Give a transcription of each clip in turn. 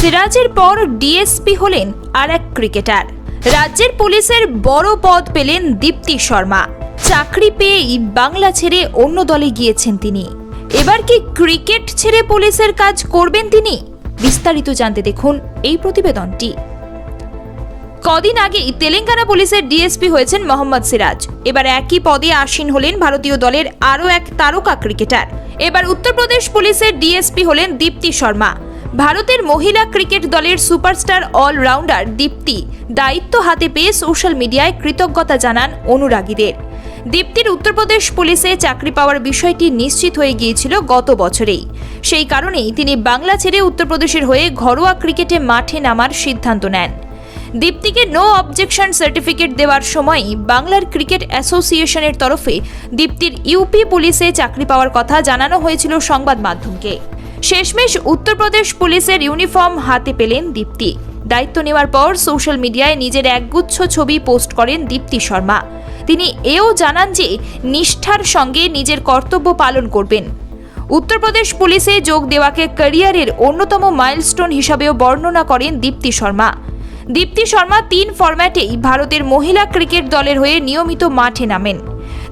সিরাজের পর ডিএসপি হলেন আর এক ক্রিকেটার। রাজ্যের পুলিশের বড় পদ পেলেন দীপ্তি শর্মা। চাকরি পেয়েই বাংলা ছেড়ে অন্য দলে গিয়েছেন তিনি। এবার কি ক্রিকেট ছেড়ে পুলিশের কাজ করবেন তিনি? বিস্তারিত জানতে দেখুন এই প্রতিবেদনটি। কদিন আগেই তেলেঙ্গানা পুলিশের ডিএসপি হয়েছেন মোহাম্মদ সিরাজ। এবার একই পদে আসীন হলেন ভারতীয় দলের আরও এক তারকা ক্রিকেটার। এবার উত্তরপ্রদেশ পুলিশের ডিএসপি হলেন দীপ্তি শর্মা। ভারতের মহিলা ক্রিকেট দলের সুপারস্টার অলরাউন্ডার দীপ্তি দায়িত্ব হাতে পেয়ে সোশ্যাল মিডিয়ায় কৃতজ্ঞতা জানান অনুরাগীদের। দীপ্তির উত্তরপ্রদেশ পুলিশে চাকরি পাওয়ার বিষয়টি নিশ্চিত হয়ে গিয়েছিল গত বছরেই। সেই কারণেই তিনি বাংলা ছেড়ে উত্তরপ্রদেশের হয়ে ঘরোয়া ক্রিকেটে মাঠে নামার সিদ্ধান্ত নেন। দীপ্তিকে নো অবজেকশন সার্টিফিকেট দেওয়ার সময়ই বাংলার ক্রিকেট অ্যাসোসিয়েশনের তরফে দীপ্তির ইউপি পুলিশে চাকরি পাওয়ার কথা জানানো হয়েছিল সংবাদ মাধ্যমকে। শেষমেশ উত্তরপ্রদেশ পুলিশের ইউনিফর্ম হাতে পেলেন দীপ্তি। দায়িত্ব নেওয়ার পর সোশ্যাল মিডিয়ায় নিজের একগুচ্ছ ছবি পোস্ট করেন দীপ্তি শর্মা। তিনি এও জানান যে নিষ্ঠার সঙ্গে নিজের কর্তব্য পালন করবেন। উত্তরপ্রদেশ পুলিশে যোগ দেওয়াকে ক্যারিয়ারের অন্যতম মাইলস্টোন হিসাবেও বর্ণনা করেন দীপ্তি শর্মা। দীপ্তি শর্মা তিন ফরম্যাটেই ভারতের মহিলা ক্রিকেট দলের হয়ে নিয়মিত মাঠে নামেন।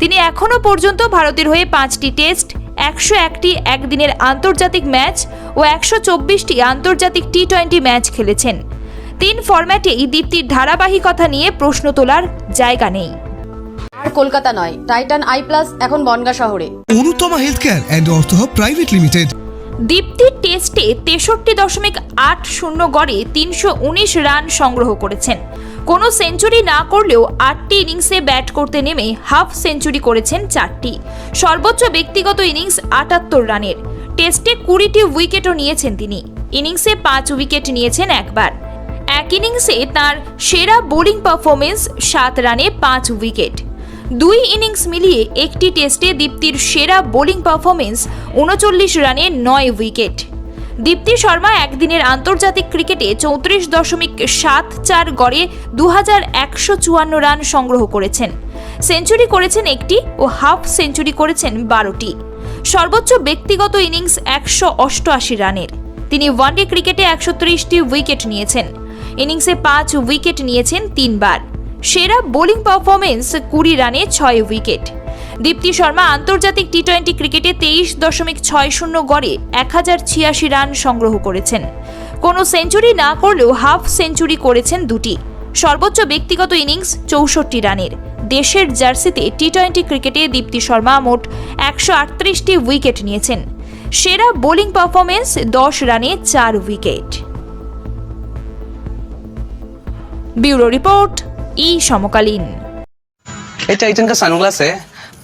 তিনি এখনও পর্যন্ত ভারতের হয়ে পাঁচটি টেস্ট একশো একটি একদিনের আন্তর্জাতিক ম্যাচ ও একশো চব্বিশটি আন্তর্জাতিক টি টোয়েন্টি ম্যাচ খেলেছেন। তিন ফরম্যাটেই দীপ্তির ধারাবাহিকতা নিয়ে প্রশ্ন তোলার জায়গা নেই। আর কলকাতা নয় টাইটান আই প্লাস এখন বনগা শহরে। Anutama health care and ortho private limited. দীপ্তির টেস্টে তেষট্টি দশমিক আট শূন্য গড়ে তিনশো উনিশ রান সংগ্রহ করেছেন। কোনো সেঞ্চুরি না করলেও আটটি ইনিংসে ব্যাট করতে নেমে হাফ সেঞ্চুরি করেছেন চারটি। সর্বোচ্চ ব্যক্তিগত ইনিংস আটাত্তর রানের। টেস্টে কুড়িটি উইকেটও নিয়েছেন তিনি। ইনিংসে পাঁচ উইকেট নিয়েছেন একবার। এক ইনিংসে তার সেরা বোলিং পারফরমেন্স সাত রানে পাঁচ উইকেট। দুই ইনিংস মিলিয়ে একটি টেস্টে দীপ্তির সেরা বোলিং পারফরমেন্স উনচল্লিশ রানে নয় উইকেট। দীপ্তি শর্মা একদিনের আন্তর্জাতিক ক্রিকেটে চৌত্রিশ দশমিক সাত চার গড়ে দু হাজার একশো চুয়ান্ন রান সংগ্রহ করেছেন। সেঞ্চুরি করেছেন একটি ও হাফ সেঞ্চুরি করেছেন বারোটি। সর্বোচ্চ ব্যক্তিগত ইনিংস একশো অষ্টআশি রানের। তিনি ওয়ানডে ক্রিকেটে একশো ত্রিশটি উইকেট নিয়েছেন। ইনিংসে পাঁচ উইকেট নিয়েছেন তিনবার। সেরা বোলিং পারফরমেন্স কুড়ি রানে ছয় উইকেট। দীপ্তি শর্মা আন্তর্জাতিক টি টোয়েন্টি ক্রিকেটে তেইশ দশমিক ছয় শূন্য গড়ে এক হাজার ছিয়াশি রান সংগ্রহ করেছেন কোনো সেঞ্চুরি না করলেও হাফ সেঞ্চুরি করেছেন দুটি সর্বোচ্চ ব্যক্তিগত ইনিংস চৌষট্টি রানের দেশের জার্সিতে টি টোয়েন্টি ক্রিকেটে দীপ্তি শর্মা মোট একশো আটত্রিশটি উইকেট নিয়েছেন সেরা বোলিং পারফরমেন্স দশ রানে চার উইকেট ब्यूरो रिपोर्ट ई समकालीन ये टाइटन का सनग्लास है